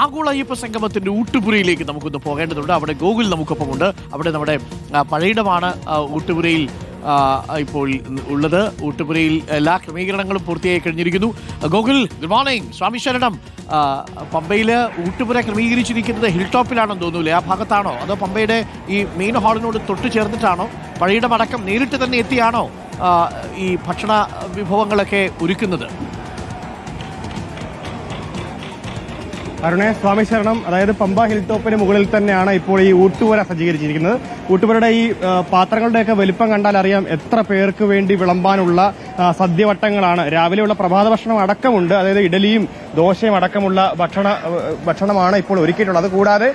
ആഗോള അയ്യപ്പ സംഗമത്തിന്റെ ഊട്ടുപുരയിലേക്ക് നമുക്കൊന്ന് പോകേണ്ടതുണ്ട്. അവിടെ ഗോകുൽ നമുക്കൊപ്പമുണ്ട് അവിടെ നമ്മുടെ പഴയിടമാണ് ഊട്ടുപുരയിൽ ഇപ്പോൾ ഉള്ളത്. ഊട്ടുപുരയിൽ എല്ലാ ക്രമീകരണങ്ങളും പൂർത്തിയായി കഴിഞ്ഞിരിക്കുന്നു. ഗോകുൽ ഗുഡ് മോർണിംഗ് സ്വാമി ശരണം. പമ്പയിൽ ഊട്ടുപുര ക്രമീകരിച്ചിരിക്കുന്നത് ഹിൽ ടോപ്പിലാണെന്ന് തോന്നൂലേ ആ ഭാഗത്താണോ? അതോ പമ്പയുടെ ഈ മെയിൻ ഹാളിനോട് തൊട്ട് ചേർന്നിട്ടാണോ? പഴയിടം മടക്കം നേരിട്ട് തന്നെ എത്തിയാണോ ഈ ഭക്ഷണ വിഭവങ്ങളൊക്കെ ഒരുക്കുന്നത്? അരുണേ സ്വാമി ശരണം അതായത് പമ്പ ഹിൽ ടോപ്പിന് മുകളിൽ തന്നെയാണ് ഇപ്പോൾ ഈ ഊട്ടുപുര സജ്ജീകരിച്ചിരിക്കുന്നത്. ഊട്ടുപുരയുടെ ഈ പാത്രങ്ങളുടെയൊക്കെ വലിപ്പം കണ്ടാൽ അറിയാം എത്ര പേർക്ക് വേണ്ടി വിളമ്പാനുള്ള സദ്യവട്ടങ്ങളാണ്. രാവിലെയുള്ള പ്രഭാത ഭക്ഷണം അടക്കമുണ്ട്. അതായത് ഇഡലിയും ദോശയും അടക്കമുള്ള ഭക്ഷണ ഭക്ഷണമാണ് ഇപ്പോൾ ഒരുക്കിയിട്ടുള്ളത്. കൂടാതെ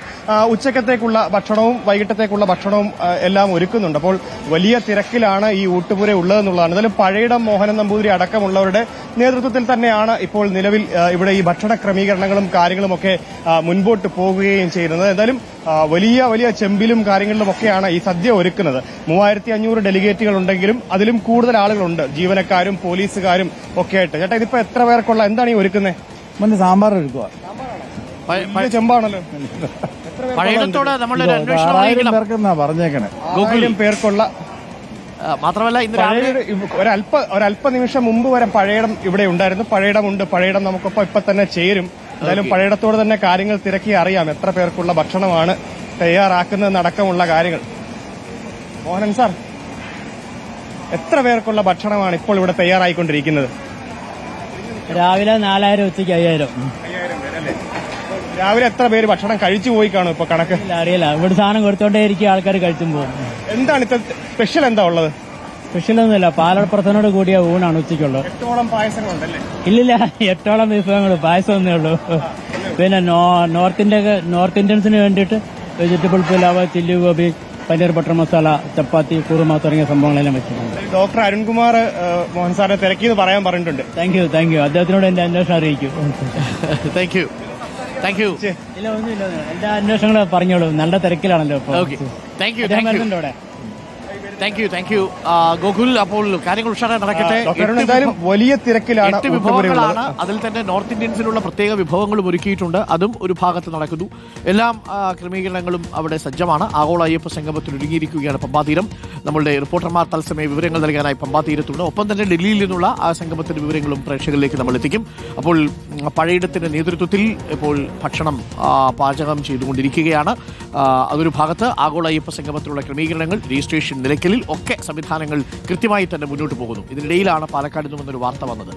ഉച്ചക്കത്തേക്കുള്ള ഭക്ഷണവും വൈകിട്ടത്തേക്കുള്ള ഭക്ഷണവും എല്ലാം ഒരുക്കുന്നുണ്ട്. അപ്പോൾ വലിയ തിരക്കിലാണ് ഈ ഊട്ടുപുര ഉള്ളതെന്നുള്ളതാണ്. എന്തായാലും പഴയിടം മോഹനൻ നമ്പൂതിരി അടക്കമുള്ളവരുടെ നേതൃത്വത്തിൽ തന്നെയാണ് ഇപ്പോൾ നിലവിൽ ഇവിടെ ഈ ഭക്ഷണ ക്രമീകരണങ്ങളും കാര്യങ്ങളും ഒക്കെ മുൻപോട്ട് പോകുകയും ചെയ്യുന്നത്. എന്തായാലും വലിയ വലിയ ചെമ്പിലും കാര്യങ്ങളിലും ഒക്കെയാണ് ഈ സദ്യ ഒരുക്കുന്നത്. മൂവായിരത്തി അഞ്ഞൂറ് ഡെലിഗേറ്റുകൾ ഉണ്ടെങ്കിലും അതിലും കൂടുതൽ ആളുകളുണ്ട്. ജീവനക്കാരും പോലീസുകാരും ഒക്കെ ആയിട്ട്. ചേട്ടാ ഇതിപ്പോ എത്ര പേർക്കുള്ള എന്താണ് ഈ ഒരുക്കുന്നത് മുന്നേ സാമ്പാർ ഒരുക്കുക ചെമ്പാണല്ലോ. പഴയിടത്തോട് നമ്മളൊരു അന്വേഷണം പറഞ്ഞേക്കണേ. പേർക്കുള്ള മാത്രമല്ല ഇന്ന് ഒരല്പ ഒരല്പ നിമിഷം മുമ്പ് വരെ പഴയടം ഇവിടെ ഉണ്ടായിരുന്നു. പഴയടം ഉണ്ട് പഴയടം നമുക്കൊപ്പം ഇപ്പൊ തന്നെ ചേരും. എന്തായാലും പഴയടത്തോട് തന്നെ കാര്യങ്ങൾ തിരക്കി അറിയാം എത്ര പേർക്കുള്ള ഭക്ഷണമാണ് തയ്യാറാക്കുന്നതെന്നടക്കമുള്ള കാര്യങ്ങൾ. മോഹനൻ സാർ എത്ര പേർക്കുള്ള ഭക്ഷണമാണ് ഇപ്പോൾ ഇവിടെ തയ്യാറായിക്കൊണ്ടിരിക്കുന്നത്? രാവിലെ നാലായിരം ഉച്ചയ്ക്ക് അയ്യായിരം. രാവിലെ എത്ര പേര് ഭക്ഷണം കഴിച്ചു പോയി കാണും ഇപ്പൊ കണക്ക്? അറിയില്ല. ഇവിടെ സാധനം കൊടുത്തോണ്ടേ ഇരിക്കും ആൾക്കാർ കഴിച്ചും പോകും. എന്താണ് ഇത്ര സ്പെഷ്യൽ എന്താ ഉള്ളത്? സ്പെഷ്യലൊന്നുമില്ല പാലടപ്പുറത്തിനോട് കൂടിയ ഊണാണ് ഉച്ചയ്ക്കുള്ളത്. എട്ടോളം പായസങ്ങളുണ്ടല്ലേ? ഇല്ലില്ല എട്ടോളം വിഭവങ്ങൾ പായസം ഒന്നേ ഉള്ളൂ. പിന്നെ നോർത്ത് ഇന്ത്യ നോർത്ത് ഇന്ത്യൻസിന് വേണ്ടിയിട്ട് vegetable pulao chilli gobi paneer butter masala chapati kurma തുടങ്ങിയ സംഭവങ്ങളെല്ലാം വെച്ചിട്ടുണ്ട്. ഡോക്ടർ അരുൺകുമാർ മോഹൻ സാറിനെ തിരക്കിയെന്ന് പറയാൻ പറഞ്ഞിട്ടുണ്ട്. താങ്ക് യു താങ്ക് യു അദ്ദേഹത്തിനോട് എന്റെ അന്വേഷണം അറിയിക്കും. താങ്ക് യു താങ്ക് യു ഇല്ല ഒന്നുമില്ല എല്ലാ അന്വേഷണങ്ങളും പറഞ്ഞോളൂ. നല്ല തിരക്കിലാണല്ലോ thank you thank you thank you thank you Gokul അപ്പോൾ കാര്യങ്ങൾ ഉഷാറായി നടക്കട്ടെ. എന്തായാലും വലിയ തിരക്കിലാണ് എട്ട്. വിഭവങ്ങളാണ്. അതിൽ തന്നെ നോർത്ത് ഇന്ത്യൻസിലുള്ള പ്രത്യേക വിഭവങ്ങളും ഒരുക്കിയിട്ടുണ്ട്. അതും ഒരു ഭാഗത്ത് നടക്കുന്നു. എല്ലാം ക്രമീകരണങ്ങളും അവിടെ സജ്ജമാണ്. ആഗോള അയ്യപ്പ സംഗമത്തിൽ ഒരുങ്ങിയിരിക്കുകയാണ് പമ്പാതീരം നമ്മളുടെ റിപ്പോർട്ടർമാർ തത്സമയ വിവരങ്ങൾ നൽകാനായി പമ്പാതീരത്തുണ്ട് ഒപ്പം തന്നെ ഡൽഹിയിൽ നിന്നുള്ള ആ സംഗമത്തിന്റെ വിവരങ്ങളും പ്രേക്ഷകരിലേക്ക് നമ്മൾ എത്തിക്കും. അപ്പോൾ പഴയിടത്തിന്റെ നേതൃത്വത്തിൽ ഇപ്പോൾ ഭക്ഷണം പാചകം ചെയ്തുകൊണ്ടിരിക്കുകയാണ്. അതൊരു ഭാഗത്ത് ആഗോള അയ്യപ്പ സംഗമത്തിലുള്ള ക്രമീകരണങ്ങൾ രജിസ്ട്രേഷൻ നിലയ്ക്കലിൽ ഒക്കെ സംവിധാനങ്ങൾ കൃത്യമായി തന്നെ മുന്നോട്ട് പോകുന്നു. ഇതിനിടയിലാണ് പാലക്കാട് നിന്നും വന്നൊരു വാർത്ത വന്നത്.